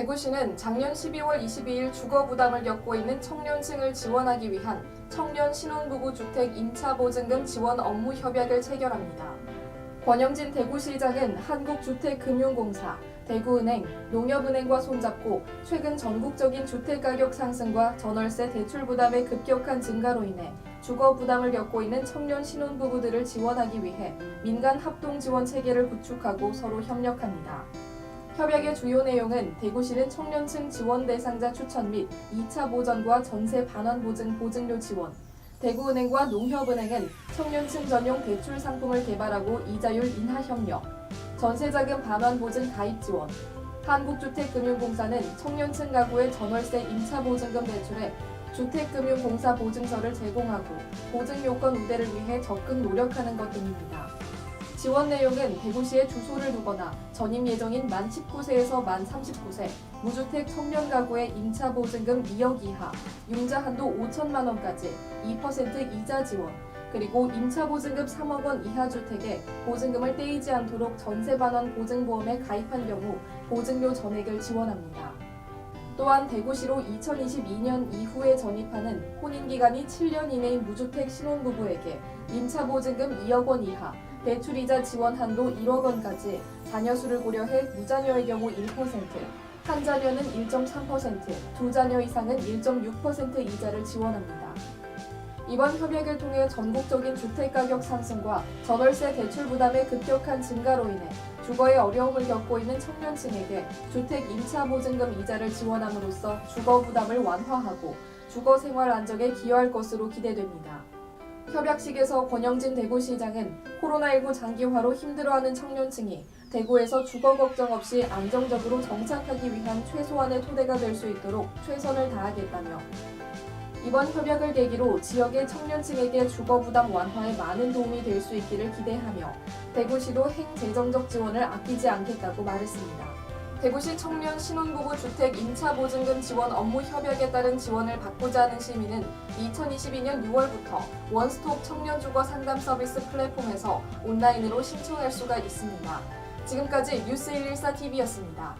대구시는 작년 12월 22일 주거 부담을 겪고 있는 청년층을 지원하기 위한 청년 신혼부부 주택 임차 보증금 지원 업무 협약을 체결합니다. 권영진 대구시장은 한국주택금융공사, 대구은행, 농협은행과 손잡고 최근 전국적인 주택가격 상승과 전월세 대출 부담의 급격한 증가로 인해 주거 부담을 겪고 있는 청년 신혼부부들을 지원하기 위해 민간 합동 지원 체계를 구축하고 서로 협력합니다. 협약의 주요 내용은 대구시는 청년층 지원 대상자 추천 및 2차 보전과 전세 반환 보증 보증료 지원, 대구은행과 농협은행은 청년층 전용 대출 상품을 개발하고 이자율 인하 협력, 전세자금 반환 보증 가입 지원, 한국주택금융공사는 청년층 가구의 전월세 임차 보증금 대출에 주택금융공사 보증서를 제공하고 보증 요건 우대를 위해 적극 노력하는 것 등입니다. 지원 내용은 대구시에 주소를 두거나 전입 예정인 만 19세에서 만 39세, 무주택 청년 가구의 임차 보증금 2억 이하, 융자 한도 5천만 원까지 2% 이자 지원, 그리고 임차 보증금 3억 원 이하 주택에 보증금을 떼이지 않도록 전세 반환 보증보험에 가입한 경우 보증료 전액을 지원합니다. 또한 대구시로 2022년 이후에 전입하는 혼인 기간이 7년 이내인 무주택 신혼부부에게 임차 보증금 2억 원 이하, 대출이자 지원 한도 1억 원까지 자녀 수를 고려해 무자녀의 경우 1%, 한 자녀는 1.3%, 두 자녀 이상은 1.6% 이자를 지원합니다. 이번 협약을 통해 전국적인 주택가격 상승과 전월세 대출 부담의 급격한 증가로 인해 주거에 어려움을 겪고 있는 청년층에게 주택 임차 보증금 이자를 지원함으로써 주거 부담을 완화하고 주거 생활 안정에 기여할 것으로 기대됩니다. 협약식에서 권영진 대구시장은 코로나19 장기화로 힘들어하는 청년층이 대구에서 주거 걱정 없이 안정적으로 정착하기 위한 최소한의 토대가 될 수 있도록 최선을 다하겠다며 이번 협약을 계기로 지역의 청년층에게 주거 부담 완화에 많은 도움이 될 수 있기를 기대하며 대구시도 행재정적 지원을 아끼지 않겠다고 말했습니다. 대구시 청년 신혼부부 주택 임차 보증금 지원 업무 협약에 따른 지원을 받고자 하는 시민은 2022년 6월부터 원스톱 청년 주거 상담 서비스 플랫폼에서 온라인으로 신청할 수가 있습니다. 지금까지 뉴스 114TV였습니다.